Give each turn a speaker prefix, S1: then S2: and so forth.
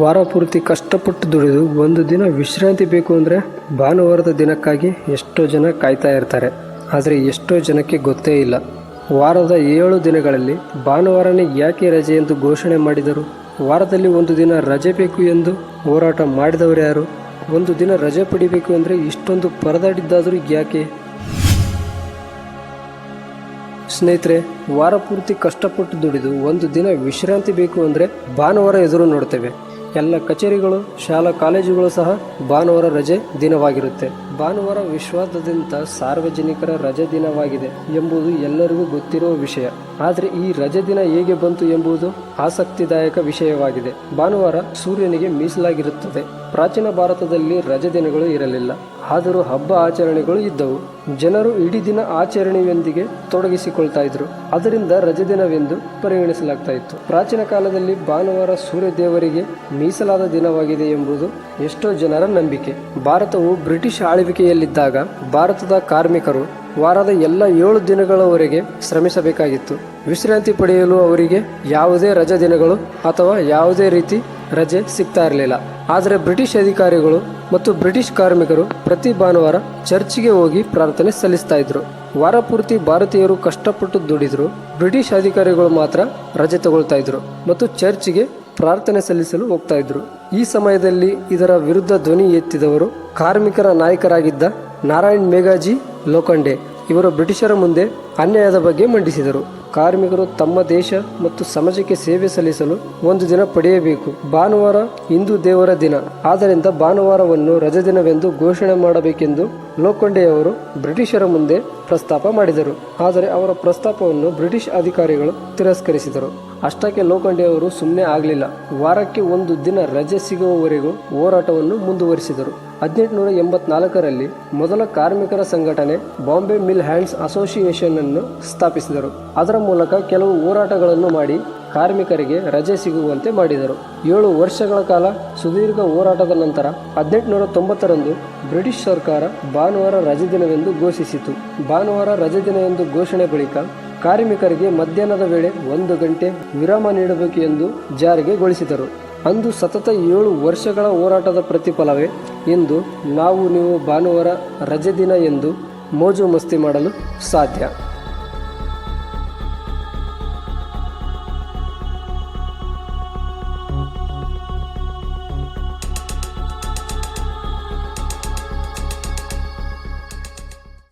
S1: ವಾರ ಪೂರ್ತಿ ಕಷ್ಟಪಟ್ಟು ದುಡಿದು ಒಂದು ದಿನ ವಿಶ್ರಾಂತಿ ಬೇಕು ಅಂದರೆ ಭಾನುವಾರದ ದಿನಕ್ಕಾಗಿ ಎಷ್ಟೋ ಜನ ಕಾಯ್ತಾ ಇರ್ತಾರೆ. ಆದರೆ ಎಷ್ಟೋ ಜನಕ್ಕೆ ಗೊತ್ತೇ ಇಲ್ಲ. ವಾರದ ಏಳು ದಿನಗಳಲ್ಲಿ ಭಾನುವಾರನೇ ಯಾಕೆ ರಜೆ ಎಂದು ಘೋಷಣೆ ಮಾಡಿದರು? ವಾರದಲ್ಲಿ ಒಂದು ದಿನ ರಜೆ ಬೇಕು ಎಂದು ಹೋರಾಟ ಮಾಡಿದವರು ಯಾರು? ಒಂದು ದಿನ ರಜೆ ಪಡಿಬೇಕು ಅಂದರೆ ಇಷ್ಟೊಂದು ಪರದಾಡಿದ್ದಾದರೂ ಯಾಕೆ? ಸ್ನೇಹಿತರೆ, ವಾರ ಪೂರ್ತಿ ಕಷ್ಟಪಟ್ಟು ದುಡಿದು ಒಂದು ದಿನ ವಿಶ್ರಾಂತಿ ಬೇಕು ಅಂದರೆ ಭಾನುವಾರ ಎದುರು ನೋಡ್ತೇವೆ. ಎಲ್ಲ ಕಚೇರಿಗಳು ಶಾಲಾ ಕಾಲೇಜುಗಳು ಸಹ ಭಾನುವಾರ ರಜೆ ದಿನವಾಗಿರುತ್ತೆ. ಭಾನುವಾರ ವಿಶ್ವಾದ್ಯಂತ ಸಾರ್ವಜನಿಕರ ರಜೆ ದಿನವಾಗಿದೆ ಎಂಬುದು ಎಲ್ಲರಿಗೂ ಗೊತ್ತಿರುವ ವಿಷಯ. ಆದರೆ ಈ ರಜೆ ದಿನ ಹೇಗೆ ಬಂತು ಎಂಬುದು ಆಸಕ್ತಿದಾಯಕ ವಿಷಯವಾಗಿದೆ. ಭಾನುವಾರ ಸೂರ್ಯನಿಗೆ ಮೀಸಲಾಗಿರುತ್ತದೆ. ಪ್ರಾಚೀನ ಭಾರತದಲ್ಲಿ ರಜೆ ದಿನಗಳು ಇರಲಿಲ್ಲ. ಆದರೂ ಹಬ್ಬ ಆಚರಣೆಗಳು ಇದ್ದವು. ಜನರು ಇಡೀ ದಿನ ಆಚರಣೆಯೊಂದಿಗೆ ತೊಡಗಿಸಿಕೊಳ್ತಾ ಇದ್ರು. ಅದರಿಂದ ರಜೆ ದಿನವೆಂದು ಪರಿಗಣಿಸಲಾಗ್ತಾ ಇತ್ತು. ಪ್ರಾಚೀನ ಕಾಲದಲ್ಲಿ ಭಾನುವಾರ ಸೂರ್ಯ ದೇವರಿಗೆ ಮೀಸಲಾದ ದಿನವಾಗಿದೆ ಎಂಬುದು ಎಷ್ಟೋ ಜನರ ನಂಬಿಕೆ. ಭಾರತವು ಬ್ರಿಟಿಷ್ ಆಳ್ವಿಕೆಯಲ್ಲಿದ್ದಾಗ ಭಾರತದ ಕಾರ್ಮಿಕರು ವಾರದ ಎಲ್ಲ ಏಳು ದಿನಗಳವರೆಗೆ ಶ್ರಮಿಸಬೇಕಾಗಿತ್ತು. ವಿಶ್ರಾಂತಿ ಪಡೆಯಲು ಅವರಿಗೆ ಯಾವುದೇ ರಜೆ ದಿನಗಳು ಅಥವಾ ಯಾವುದೇ ರೀತಿ ರಜೆ ಸಿಗ್ತಾ ಇರಲಿಲ್ಲ. ಆದರೆ ಬ್ರಿಟಿಷ್ ಅಧಿಕಾರಿಗಳು ಮತ್ತು ಬ್ರಿಟಿಷ್ ಕಾರ್ಮಿಕರು ಪ್ರತಿ ಭಾನುವಾರ ಚರ್ಚ್ಗೆ ಹೋಗಿ ಪ್ರಾರ್ಥನೆ ಸಲ್ಲಿಸ್ತಾ ಇದ್ರು. ವಾರ ಪೂರ್ತಿ ಭಾರತೀಯರು ಕಷ್ಟಪಟ್ಟು ದುಡಿದ್ರು. ಬ್ರಿಟಿಷ್ ಅಧಿಕಾರಿಗಳು ಮಾತ್ರ ರಜೆ ತಗೊಳ್ತಾ ಇದ್ರು ಮತ್ತು ಚರ್ಚ್ಗೆ ಪ್ರಾರ್ಥನೆ ಸಲ್ಲಿಸಲು ಹೋಗ್ತಾ ಇದ್ರು. ಈ ಸಮಯದಲ್ಲಿ ಇದರ ವಿರುದ್ಧ ಧ್ವನಿ ಎತ್ತಿದವರು ಕಾರ್ಮಿಕರ ನಾಯಕರಾಗಿದ್ದ ನಾರಾಯಣ್ ಮೇಘಾಜಿ ಲೋಖಂಡೆ. ಇವರು ಬ್ರಿಟಿಷರ ಮುಂದೆ ಅನ್ಯಾಯದ ಬಗ್ಗೆ ಮಂಡಿಸಿದರು. ಕಾರ್ಮಿಕರು ತಮ್ಮ ದೇಶ ಮತ್ತು ಸಮಾಜಕ್ಕೆ ಸೇವೆ ಸಲ್ಲಿಸಲು ಒಂದು ದಿನ ಪಡೆಯಬೇಕು. ಭಾನುವಾರ ಹಿಂದೂ ದೇವರ ದಿನ. ಆದ್ದರಿಂದ ಭಾನುವಾರವನ್ನು ರಜೆ ದಿನವೆಂದು ಘೋಷಣೆ ಮಾಡಬೇಕೆಂದು ಲೋಕಂಡೆಯವರು ಬ್ರಿಟಿಷರ ಮುಂದೆ ಪ್ರಸ್ತಾಪ ಮಾಡಿದರು. ಆದರೆ ಅವರ ಪ್ರಸ್ತಾಪವನ್ನು ಬ್ರಿಟಿಷ್ ಅಧಿಕಾರಿಗಳು ತಿರಸ್ಕರಿಸಿದರು. ಅಷ್ಟಕ್ಕೆ ಲೋಖಂಡೆಯವರು ಸುಮ್ಮನೆ ಆಗಲಿಲ್ಲ. ವಾರಕ್ಕೆ ಒಂದು ದಿನ ರಜೆ ಸಿಗುವವರೆಗೂ ಹೋರಾಟವನ್ನು ಮುಂದುವರಿಸಿದರು. ಹದಿನೆಂಟುನೂರ ಎಂಬತ್ನಾಲ್ಕರಲ್ಲಿ ಮೊದಲ ಕಾರ್ಮಿಕರ ಸಂಘಟನೆ ಬಾಂಬೆ ಮಿಲ್ ಹ್ಯಾಂಡ್ಸ್ ಅಸೋಸಿಯೇಷನ್ ಅನ್ನು ಸ್ಥಾಪಿಸಿದರು. ಅದರ ಮೂಲಕ ಕೆಲವು ಹೋರಾಟಗಳನ್ನು ಮಾಡಿ ಕಾರ್ಮಿಕರಿಗೆ ರಜೆ ಸಿಗುವಂತೆ ಮಾಡಿದರು. ಏಳು ವರ್ಷಗಳ ಕಾಲ ಸುದೀರ್ಘ ಹೋರಾಟದ ನಂತರ ಹದಿನೆಂಟುನೂರ ತೊಂಬತ್ತರಂದು ಬ್ರಿಟಿಷ್ ಸರ್ಕಾರ ಭಾನುವಾರ ರಜೆ ದಿನವೆಂದು ಘೋಷಿಸಿತು. ಭಾನುವಾರ ರಜೆ ದಿನ ಎಂದು ಘೋಷಣೆ ಬಳಿಕ ಕಾರ್ಮಿಕರಿಗೆ ಮಧ್ಯಾಹ್ನದ ವೇಳೆ ಒಂದು ಗಂಟೆ ವಿರಾಮ ನೀಡಬೇಕು ಎಂದು ಜಾರಿಗೆಗೊಳಿಸಿದರು ಅಂದು ಸತತ ಏಳು ವರ್ಷಗಳ ಹೋರಾಟದ ಪ್ರತಿಫಲವೇ ಇಂದು ನಾವು ನೀವು ಭಾನುವಾರ ರಜೆ ದಿನ ಎಂದು ಮೋಜು ಮಸ್ತಿ ಮಾಡಲು ಸಾಧ್ಯ.